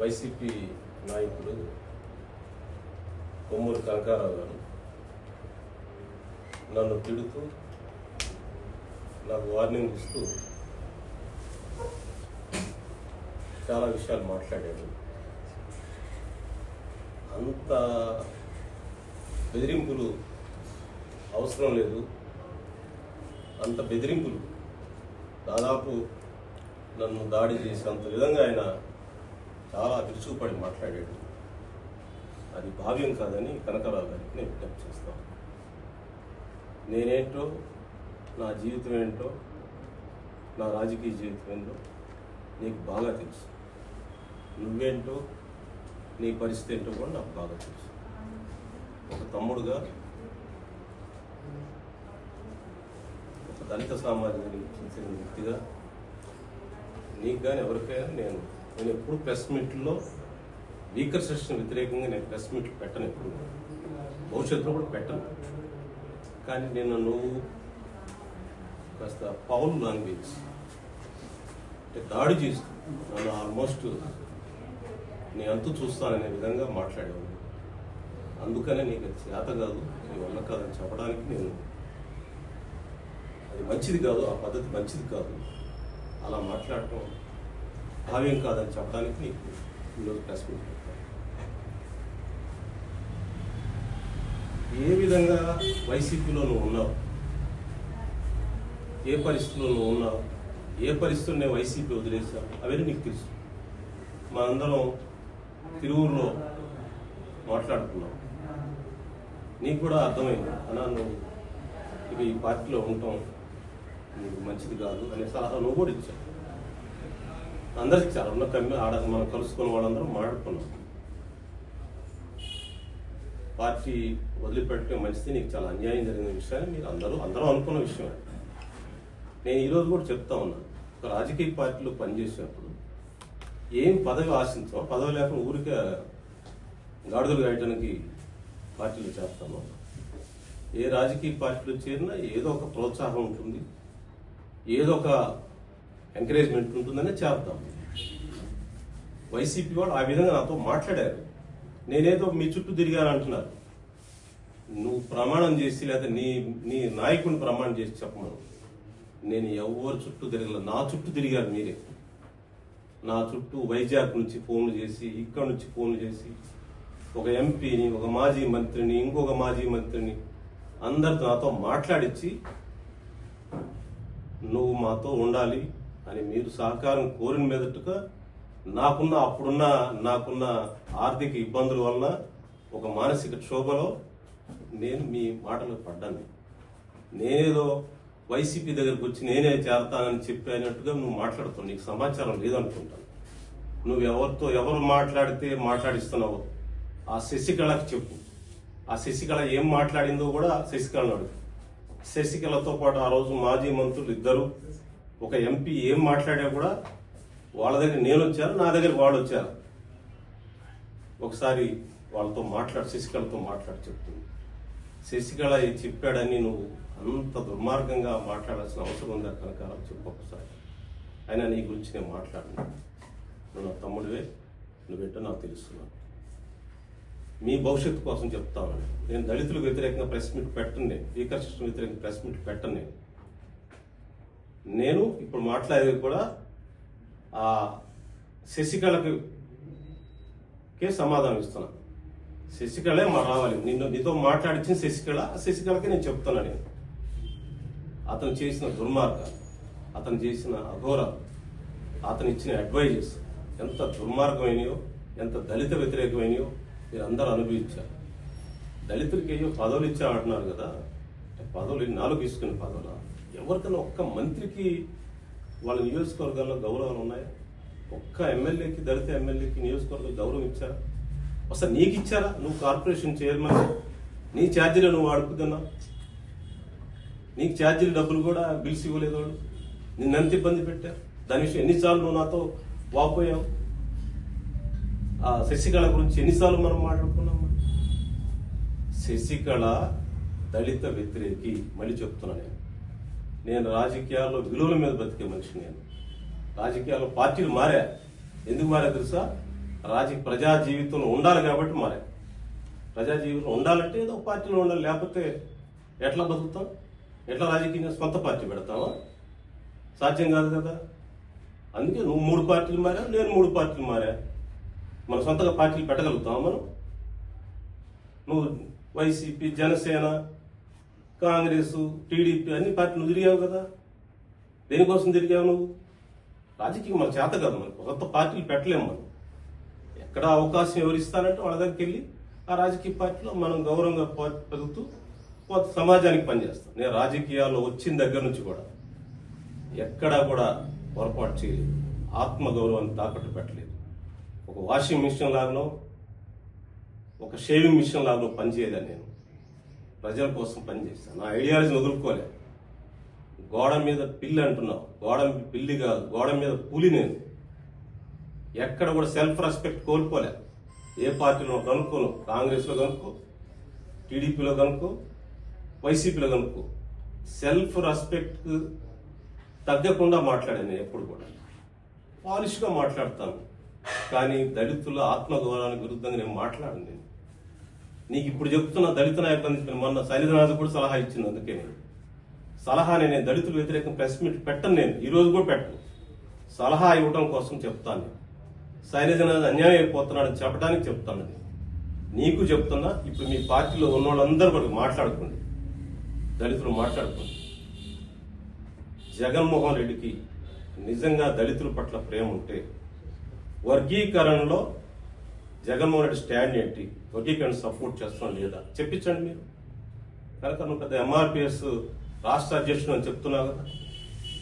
YCP నాయకుడు కొమ్మూరు కనకారావు గారు నన్ను తిడుతూ నాకు వార్నింగ్ ఇస్తూ చాలా విషయాలు మాట్లాడాడు అంత బెదిరింపులు అవసరం లేదు. అంత బెదిరింపులు దాదాపు నన్ను దాడి చేసేంత విధంగా ఆయన చాలా విరుచుకుపడి మాట్లాడాడు అది భావ్యం కాదని కనకరావు గారికి నేను విజ్ఞప్తి చేస్తాను నేనేంటో నా జీవితం ఏంటో నా రాజకీయ జీవితం ఏంటో నీకు బాగా తెలుసు నువ్వేంటో నీ పరిస్థితి ఏంటో కూడా నాకు బాగా తెలుసు ఒక తమ్ముడుగా ఒక దళిత సామాజిక చెందిన వ్యక్తిగా నీకు కానీ ఎవరికైనా నేను నేను ఎప్పుడు ప్రెస్ మీట్లో వీకర్ సెషన్ వ్యతిరేకంగా నేను ప్రెస్ మీట్లు పెట్టను ఎప్పుడు. భవిష్యత్తులో కూడా పెట్టను. కానీ నేను నువ్వు కాస్త పౌల్ లాంగ్వేజ్ అంటే దాడి చేస్తూ నన్ను ఆల్మోస్ట్ నేను అంతు చూస్తాననే విధంగా మాట్లాడేవాడు అందుకనే నీకు చేత కాదు నీ వల్ల కాదని చెప్పడానికి నేను అది మంచిది కాదు ఆ పద్ధతి మంచిది కాదు. అలా మాట్లాడటం భావ్యం కాదని చెప్పడానికి నీకు ఈరోజు ప్రెస్ మీట్ ఏ విధంగా వైసీపీలో నువ్వు ఉన్నావు? ఏ పరిస్థితుల్లో నువ్వు ఉన్నావు? ఏ పరిస్థితుల్లో వైసీపీ వదిలేసావు అవన్నీ నీకు తెలుసు. మనందరం అందరం తిరువురులో మాట్లాడుకున్నాం. నీకు కూడా అర్థమైంది. అన్నా నువ్వు ఇక ఈ పార్టీలో ఉండటం నీకు మంచిది కాదు అనే సలహా నువ్వు కూడా ఇచ్చావు. అందరికి చాలా ఉన్న కమ్మి ఆడ మనం కలుసుకున్న వాళ్ళందరూ మాట్లాడుకున్నాం. పార్టీ వదిలిపెట్టే మంచిది నీకు చాలా అన్యాయం జరిగిన విషయాన్ని మీరు అందరూ అందరూ అనుకున్న విషయం నేను ఈరోజు కూడా చెప్తా ఉన్నాను ఒక రాజకీయ పార్టీలో పనిచేసినప్పుడు ఏం పదవి ఆశించాం పదవి లేకుండా ఊరికే గాడుదలు గాయటానికి పార్టీలు చేస్తాము ఏ రాజకీయ పార్టీలో చేరినా ఏదో ఒక ప్రోత్సాహం ఉంటుంది ఏదో ఒక ఎంకరేజ్మెంట్ ఉంటుందనే చేద్దాం వైసీపీ వాళ్ళు ఆ విధంగా నాతో మాట్లాడారు. నేనేదో మీ చుట్టూ తిరిగాను అంటున్నారు నువ్వు ప్రమాణం చేసి లేదా నీ నీ నాయకుని ప్రమాణం చేసి చెప్పమను. నేను ఎవరి చుట్టూ తిరగలేదు. నా చుట్టూ తిరిగారు మీరే. నా చుట్టూ వైజాగ్ నుంచి ఫోన్లు చేసి ఇక్కడ నుంచి ఫోన్లు చేసి ఒక ఎంపీని ఒక మాజీ మంత్రిని ఇంకొక మాజీ మంత్రిని అందరితో నాతో మాట్లాడించి నువ్వు మాతో ఉండాలి అని మీరు సహకారం కోరిన మీదట్టుగా నాకున్న అప్పుడున్న నాకున్న ఆర్థిక ఇబ్బందుల వలన ఒక మానసిక క్షోభలో నేను మీ మాటలు పడ్డాను. నేనేదో వైసీపీ దగ్గరకు వచ్చి నేనే చేరతానని చెప్పినట్టుగా నువ్వు మాట్లాడుతావు నీకు సమాచారం లేదనుకుంటాను. నువ్వు ఎవరితో ఎవరు మాట్లాడితే మాట్లాడిస్తున్నావో ఆ శశికళకు చెప్పు. ఆ శశికళ ఏం మాట్లాడిందో కూడా శశికళను అడుగు. శశికళతో పాటు ఆ రోజు మాజీ మంత్రులు ఇద్దరు ఒక ఎంపీ ఏం మాట్లాడా కూడా వాళ్ళ దగ్గర నేను వచ్చాను నా దగ్గర వాళ్ళు వచ్చారు. ఒకసారి వాళ్ళతో మాట్లాడి శశికళతో మాట్లాడి చెప్తుంది. శశికళ చెప్పాడని నువ్వు అంత దుర్మార్గంగా మాట్లాడాల్సిన అవసరం ఉందా కనుక చెప్పు ఒకసారి. అయినా నీ గురించి నేను మాట్లాడను. నువ్వు నా తమ్ముడివే నువ్వేంటో నాకు తెలుస్తున్నాను మీ భవిష్యత్తు కోసం చెప్తాను. నేను దళితులకు వ్యతిరేకంగా ప్రెస్ మీట్ పెట్టను నేను. స్పీకర్ సిస్టమ్ వ్యతిరేకంగా ప్రెస్ మీట్ పెట్టను నేను. నేను ఇప్పుడు మాట్లాడేది కూడా ఆ శశికళకి కే సమాధానం ఇస్తున్నా. శశికళే మా రావాలి. నిన్ను నీతో మాట్లాడించిన శశికళ ఆ శశికళకి నేను చెప్తున్నా నేను. అతను చేసిన దుర్మార్గాలు అతను చేసిన అఘోరాలు అతను ఇచ్చిన అడ్వైజెస్ ఎంత దుర్మార్గమైనయో ఎంత దళిత వ్యతిరేకమైనయో మీరు అందరూ అనుభవించారు. దళితులకి ఏయో పదవులు ఇచ్చామంటున్నారు కదా. పదవులు నాలుగు తీసుకుని పదవులా? ఎవరికైనా ఒక్క మంత్రికి వాళ్ళ నియోజకవర్గాల్లో గౌరవాలు ఉన్నాయా? ఒక్క ఎమ్మెల్యేకి దళిత ఎమ్మెల్యేకి నియోజకవర్గం గౌరవం ఇచ్చారా? అసలు నీకు ఇచ్చారా? నువ్వు కార్పొరేషన్ చైర్మన్ నీ ఛార్జీలు నువ్వు అడుగుతున్నావు నీకు ఛార్జీలు డబ్బులు కూడా బిల్స్ ఇవ్వలేదు వాళ్ళు నిన్నెంత ఇబ్బంది పెట్టారు? దాని విషయం ఎన్నిసార్లు నువ్వు నాతో వాపోయావు? ఆ శశికళ గురించి ఎన్నిసార్లు మనం మాట్లాడుకున్నాం శశికళ దళిత వ్యతిరేకి మళ్ళీ చెప్తున్నా నేను. నేను రాజకీయాల్లో విలువల మీద బతికే మనిషి నేను. రాజకీయాల్లో పార్టీలు మారా. ఎందుకు మారా తెలుసా? రాజకీయ ప్రజా జీవితంలో ఉండాలి కాబట్టి మారే. ప్రజా జీవితంలో ఉండాలంటే ఏదో ఒక పార్టీలో ఉండాలి. లేకపోతే ఎట్లా బతుకుతాం? ఎట్లా రాజకీయంగా సొంత పార్టీ పెడతామా సాధ్యం కాదు కదా. అందుకే నువ్వు మూడు పార్టీలు మారా నేను మూడు పార్టీలు మారా. మన సొంతగా పార్టీలు పెట్టగలుగుతామా మనం? నువ్వు వైసీపీ జనసేన కాంగ్రెస్ టీడీపీ అన్ని పార్టీలు తిరిగావు కదా. దేనికోసం తిరిగావు నువ్వు? రాజకీయం మన చేత కాదు మనకు కొత్త పార్టీలు పెట్టలేము మనం. ఎక్కడ అవకాశం ఎవరిస్తానంటే వాళ్ళ దగ్గరికి వెళ్ళి ఆ రాజకీయ పార్టీలో మనం గౌరవంగా పెరుగుతూ కొంత సమాజానికి పనిచేస్తాం. నేను రాజకీయాల్లో వచ్చిన దగ్గర నుంచి కూడా ఎక్కడా కూడా పొరపాటు చేయలేదు. ఆత్మగౌరవాన్ని తాకట్టు పెట్టలేదు. ఒక వాషింగ్ మిషన్ లాగానో ఒక షేవింగ్ మిషన్ లాగానో పనిచేయలే నేను. ప్రజల కోసం పనిచేస్తాను నా ఐడియాలజీని వదులుకోలే. గోడ మీద పిల్లి అంటున్నావు. గోడ పిల్లి కాదు. గోడ మీద పులి నేను. ఎక్కడ కూడా సెల్ఫ్ రెస్పెక్ట్ కోల్పోలే. ఏ పార్టీలో కనుక్కోను. కాంగ్రెస్లో కనుక్కో టీడీపీలో కనుక్కో వైసీపీలో కనుక్కో. సెల్ఫ్ రెస్పెక్ట్ తగ్గకుండా మాట్లాడాను నేను ఎప్పుడు కూడా. పాలిష్గా మాట్లాడతాను. కానీ దళితుల ఆత్మగౌరవానికి విరుద్ధంగా నేను మాట్లాడను నేను. నీకు ఇప్పుడు చెప్తున్న దళిత నాయకులు మొన్న శైలజనాథ్ కూడా సలహా ఇచ్చింది అందుకే నేను. సలహా నేను దళితుల వ్యతిరేకం ప్రెస్ మీట్ పెట్టను నేను. ఈ రోజు కూడా పెట్టను. సలహా ఇవ్వడం కోసం చెప్తాను శైలజనాథ్ అన్యాయం అయిపోతున్నాడని చెప్పడానికి చెప్తాను నీకు చెప్తున్నా ఇప్పుడు మీ పార్టీలో ఉన్న వాళ్ళందరూ కూడా మాట్లాడుకోండి. దళితులు మాట్లాడుకోండి. జగన్మోహన్ రెడ్డికి నిజంగా దళితుల పట్ల ప్రేమ ఉంటే వర్గీకరణలో జగన్మోహన్ రెడ్డి స్టాండ్ ఏంటి? వర్గీకరణ సపోర్ట్ చేస్తాం లేదా? చెప్పించండి మీరు. కనుక నువ్వు పెద్ద ఎంఆర్పిఎస్ రాష్ట్ర అధ్యక్షుడు అని చెప్తున్నావు కదా.